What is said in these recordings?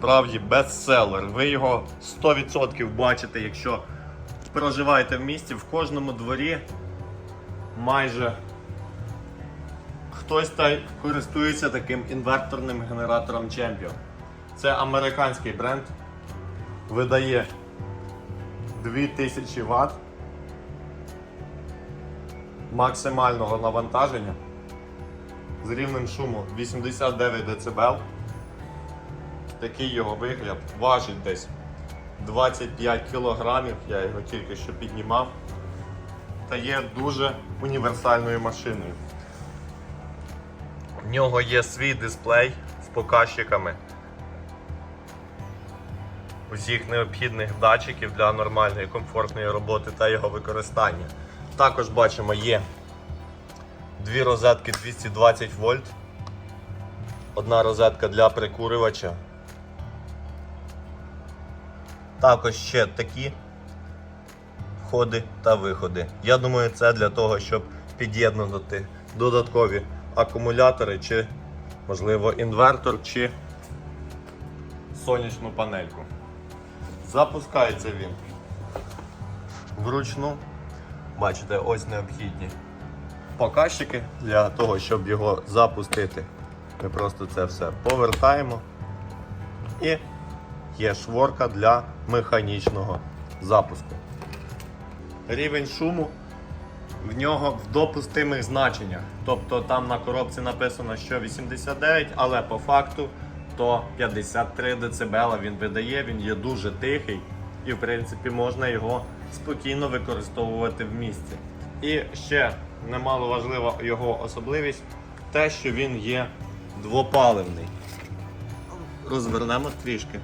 справді бестселер. Ви його 100% бачите, якщо проживаєте в місті, в кожному дворі майже хтось та користується таким інверторним генератором Champion. Це американський бренд, видає 2000 Вт максимального навантаження з рівнем шуму 89 дБ. Такий його вигляд важить десь 25 кг, я його тільки що піднімав. Та є дуже універсальною машиною. В нього є свій дисплей з показчиками усіх необхідних датчиків для нормальної комфортної роботи та його використання. Також бачимо є дві розетки 220 вольт, одна розетка для прикурювача. Також ще такі входи та виходи. Я думаю, це для того, щоб під'єднувати додаткові акумулятори, чи, можливо, інвертор, чи сонячну панельку. Запускається він вручну. Бачите, ось необхідні показчики для того, щоб його запустити. Ми просто це все повертаємо. І є шворка для механічного запуску. Рівень шуму в нього в допустимих значеннях. Тобто там на коробці написано, що 89, але по факту то 53 дБ він видає, він є дуже тихий і в принципі можна його спокійно використовувати в місті. І ще немало важлива його особливість те, що він є двопаливний. Розвернемо трішки.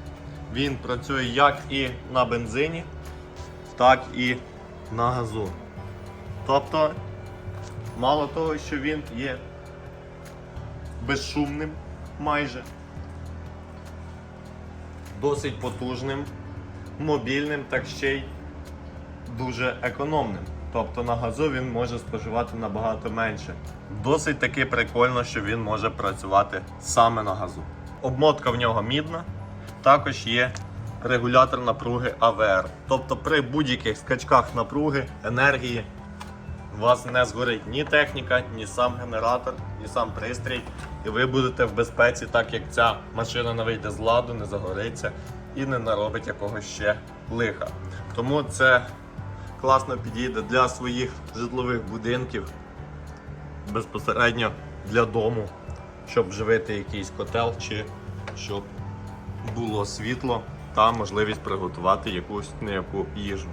Він працює як і на бензині, так і на газу. Тобто, мало того, що він є безшумним майже, досить потужним, мобільним, так ще й дуже економним. Тобто на газу він може споживати набагато менше. Досить таки прикольно, що він може працювати саме на газу. Обмотка в нього мідна, також є регулятор напруги АВР. Тобто при будь-яких скачках напруги, енергії у вас не згорить ні техніка, ні сам генератор, ні сам пристрій. І ви будете в безпеці, так як ця машина не вийде з ладу, не загориться і не наробить якогось ще лиха. Тому це класно підійде для своїх житлових будинків, безпосередньо для дому, щоб живити якийсь котел чи щоб було світло та можливість приготувати якусь неяку їжу.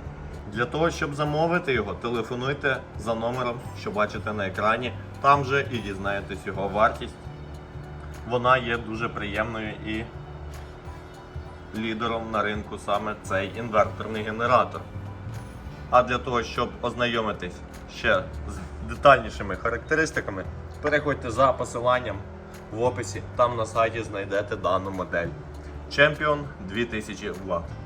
Для того, щоб замовити його, телефонуйте за номером, що бачите на екрані. Там же і дізнаєтесь його вартість. Вона є дуже приємною і лідером на ринку саме цей інверторний генератор. А для того, щоб ознайомитись ще з детальнішими характеристиками, переходьте за посиланням в описі. Там на сайті знайдете дану модель. Champion 2000 Вт.